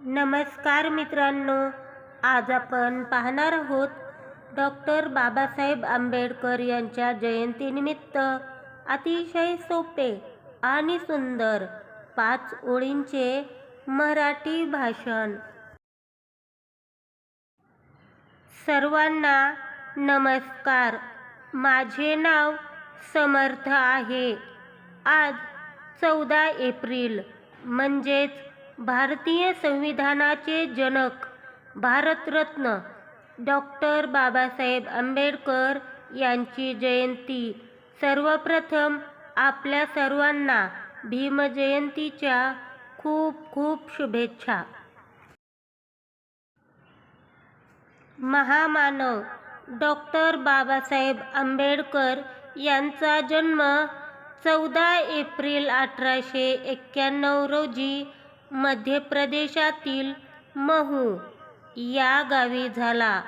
नमस्कार मित्रांनो आज आपण पाहणार आहोत डॉक्टर बाबासाहेब आंबेडकर यांच्या जयंतीनिमित्त अतिशय सोपे आणि सुंदर पाच ओळींचे मराठी भाषण. सर्वांना नमस्कार. माझे नाव समर्थ आहे. आज चौदा एप्रिल म्हणजेच भारतीय संविधानाचे जनक भारतरत्न डॉक्टर बाबासाहेब आंबेडकर यांची जयंती. सर्वप्रथम आपल्या सर्वांना भीमजयंतीच्या खूप खूप शुभेच्छा. महामानव डॉक्टर बाबासाहेब आंबेडकर यांचा जन्म चौदा एप्रिल अठराशे एक्क्याण्णव रोजी मध्य प्रदेशातील महू या गावी झाला.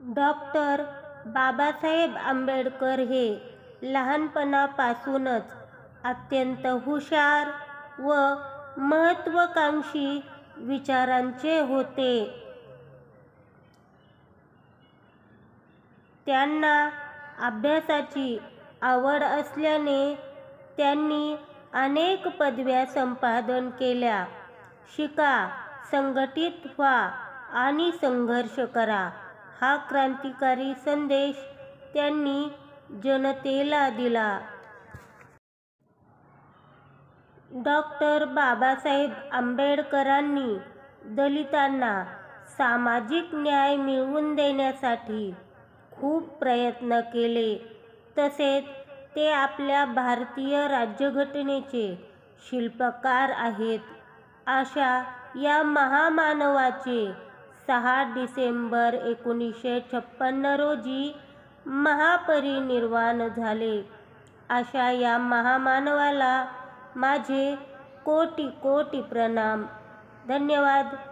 डॉक्टर बाबासाहेब आंबेडकर हे लहानपणापासूनच अत्यंत हुशार व महत्त्वाकांक्षी विचारांचे होते. त्यांना अभ्यासाची आवड असल्याने त्यांनी अनेक पदव्या संपादन केल्या. शिका संघटित व्हा आणि संघर्ष करा. हा क्रांतिकारी संदेश त्यांनी जनतेला दिला. डॉक्टर बाबासाहेब आंबेडकरांनी दलितांना सामाजिक न्याय मिळवून देण्यासाठी खूप प्रयत्न केले. तसेच ते आपल्या भारतीय राज्यघटनेचे शिल्पकार आहेत. अशा या महामानवाचे सहा डिसेंबर एकोणीसशे छप्पन्न रोजी महापरिनिर्वाण झाले. अशा या महामानवाला माझे कोटी कोटी प्रणाम. धन्यवाद.